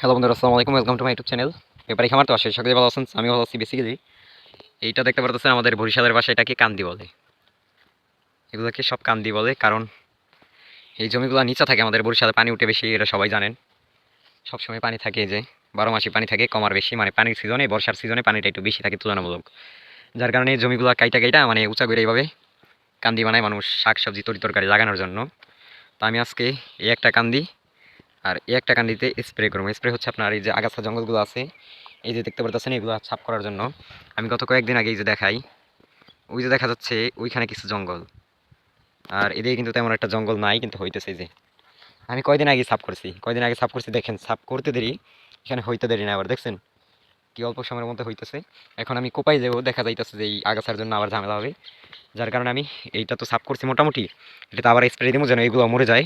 Hello বন্ধুরা, আসসালামু আলাইকুম। Welcome to my YouTube channel ব্যাপারে খামার তো আসে সকলে ভালো আছেন? আমি ভালো আছি বেসিক্যালি এইটা দেখতে পারতেছেন আমাদের বরিশালের বাসা এটাকে কান্দি বলে। এগুলোকে সব কান্দি বলে, কারণ এই জমিগুলো নিচে থাকে আমাদের বরিশালে, পানি উঠে বেশি, এটা সবাই জানেন। সবসময় পানি থাকে যে, বারো মাসে পানি থাকে কমার বেশি মানে পানির সিজনে বর্ষার সিজনে পানিটা একটু বেশি থাকে তুলনামূলক। যার কারণে এই জমিগুলো কাইটা কাইটা মানে উঁচা করে এইভাবে কান্দি বানায় মানুষ শাক সবজি তরি তরকারি লাগানোর জন্য। তো আমি আজকে এই একটা কান্দি আর এই একটা কান্দিতে স্প্রে করব। স্প্রে হচ্ছে আপনার এই যে আগাছা জঙ্গলগুলো আছে, এই যে দেখতে পারতেছেন, এগুলো সাফ করার জন্য। আমি গত কয়েকদিন আগে এই যে দেখাই, ওই যে দেখা যাচ্ছে ওইখানে কিছু জঙ্গল। আর এদিকে কিন্তু তেমন একটা জঙ্গল নাই, কিন্তু হইতেছে যে। আমি কয়দিন আগে সাফ করছি, কয়দিন আগে সাফ করছি, দেখেন সাফ করতে দেরি, এখানে হইতে দেরি না আবার, দেখছেন? কি অল্প সময়ের মধ্যে হইতেছে। এখন আমি কোপাই যাব, দেখা যাইতেছে যে এই আগাছার জন্য আবার ঝামেলা হবে। যার কারণে আমি এইটা তো সাফ করছি মোটামুটি, এটা তো আবার স্প্রে দিব যেন এগুলো মরে যায়।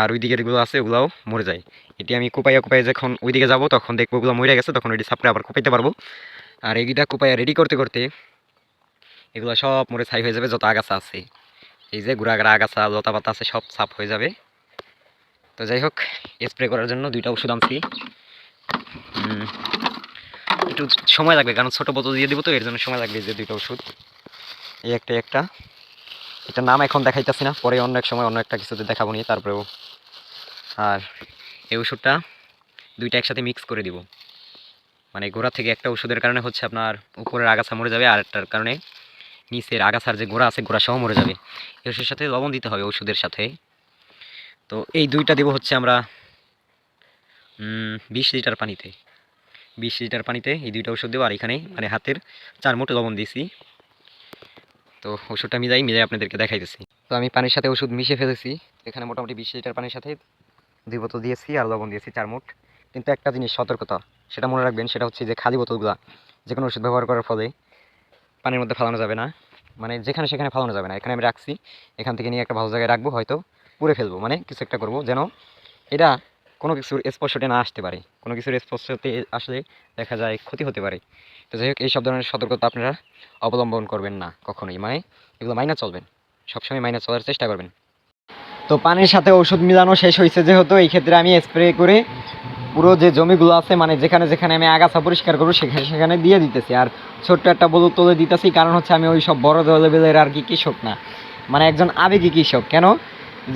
আর ওই দিকের এগুলো আছে, ওগুলাও মরে যায়। এটি আমি কুপাইয়া কুপাইয়া যখন ওই দিকে যাব, তখন দেখব ওগুলো মরে গেছে, তখন ওইটি সাপড়ে আবার কুপাইতে পারব। আর এইটা কুপাইয়া রেডি করতে করতে এগুলো সব মরে ছাই হয়ে যাবে, যত আগাছা আছে। এই যে গুড়াগাড়া আগাছা, লতা পাতা আছে, সব সাফ হয়ে যাবে। তো যাই হোক স্প্রে করার জন্য দুইটা ওষুধ আনছি। একটু সময় লাগবে, কারণ ছোটো বোতল দিয়ে দিব তো, এর জন্য সময় লাগবে যে দুইটা ওষুধ। এই একটা একটা। এটা নাম এখন দেখাইতেছি না, পরে অন্য এক সময় অন্য একটা কিছুতে দেখাবো নিয়ে, তারপরেও। আর এই ওষুধটা দুইটা একসাথে মিক্স করে দিব। মানে গোড়া থেকে একটা ওষুধের কারণে হচ্ছে আপনার উপরের আগাছা মরে যাবে আর একটার কারণে নিচের আগাছার যে গোড়া আছে গোড়া সহ মরে যাবে। এই ওষুধের সাথে লবণ দিতে হবে ওষুধের সাথে। তো এই দুইটা দিব হচ্ছে আমরা বিশ লিটার পানিতে। বিশ লিটার পানিতে এই দুইটা ওষুধ দেবো, আর এখানে মানে হাতের চার মুঠ লবণ দিয়েছি। তো ওষুধটা মিলাই মিলাই আপনাদেরকে দেখাইতেছি। তো আমি পানির সাথে ওষুধ মিশিয়ে ফেলেছি। এখানে মোটামুটি বিশ লিটার পানির সাথে দুই বোতল দিয়েছি আর লবণ দিয়েছি, চার মুঠ। কিন্তু একটা জিনিস, সতর্কতা, সেটা মনে রাখবেন, সেটা হচ্ছে যে খালি বোতলগুলো যে কোনো ওষুধ ব্যবহার করার ফলে পানির মধ্যে ফালানো যাবে না। মানে যেখানে সেখানে ফালানো যাবে না। এখানে আমি রাখছি, এখান থেকে নিয়ে একটা ভালো জায়গায় রাখব, হয়তো পুড়ে ফেলব। মানে কিছু একটা করব, যেন এটা কোনো কিছুর স্পর্শতে না আসতে পারে। কোনো কিছুর স্পর্শতে আসলে দেখা যায় ক্ষতি হতে পারে। তো যাই হোক, এই সব ধরনের সতর্কতা আপনারা অবলম্বন করবেন না কখনোই। মানে এগুলো মাইনা চলবেন। সবসময় মাইনা চলার চেষ্টা করবেন। তো পানির সাথে ওষুধ মিলানো শেষ হয়েছে যেহেতু, এই ক্ষেত্রে আমি স্প্রে করে পুরো যে জমিগুলো আছে মানে যেখানে যেখানে আমি আগাছা পরিষ্কার করব, সেখানে সেখানে দিয়ে দিতেছি। আর ছোট্ট একটা বোতল তুলে দিতেছি, কারণ হচ্ছে আমি ওই সব বড় লেভেলের আর কি কৃষক না। মানে একজন আবেগী কৃষক। কেন?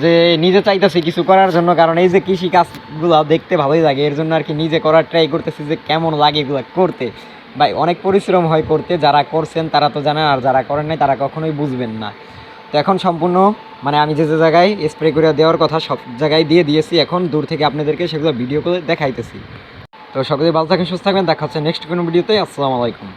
যে নিজে চাইতেছি কিছু করার জন্য, কারণ এই যে কৃষি কাজগুলো দেখতে ভালোই লাগে, এর জন্য আর কি নিজে করার ট্রাই করতেছি যে কেমন লাগে এগুলো করতে। ভাই, অনেক পরিশ্রম হয় করতে, যারা করছেন তারা তো জানেন, আর যারা করেন নাই তারা কখনোই বুঝবেন না। তো এখন সম্পূর্ণ মানে আমি যে যে জায়গায় স্প্রে করে দেওয়ার কথা সব জায়গায় দিয়ে দিয়েছি, এখন দূর থেকে আপনাদেরকে সেগুলো ভিডিও করে দেখাইতেছি। তো সকলে ভালো থাকেন, সুস্থ থাকবেন, দেখা হচ্ছে নেক্সট কোনো ভিডিওতে আসসালামু আলাইকুম।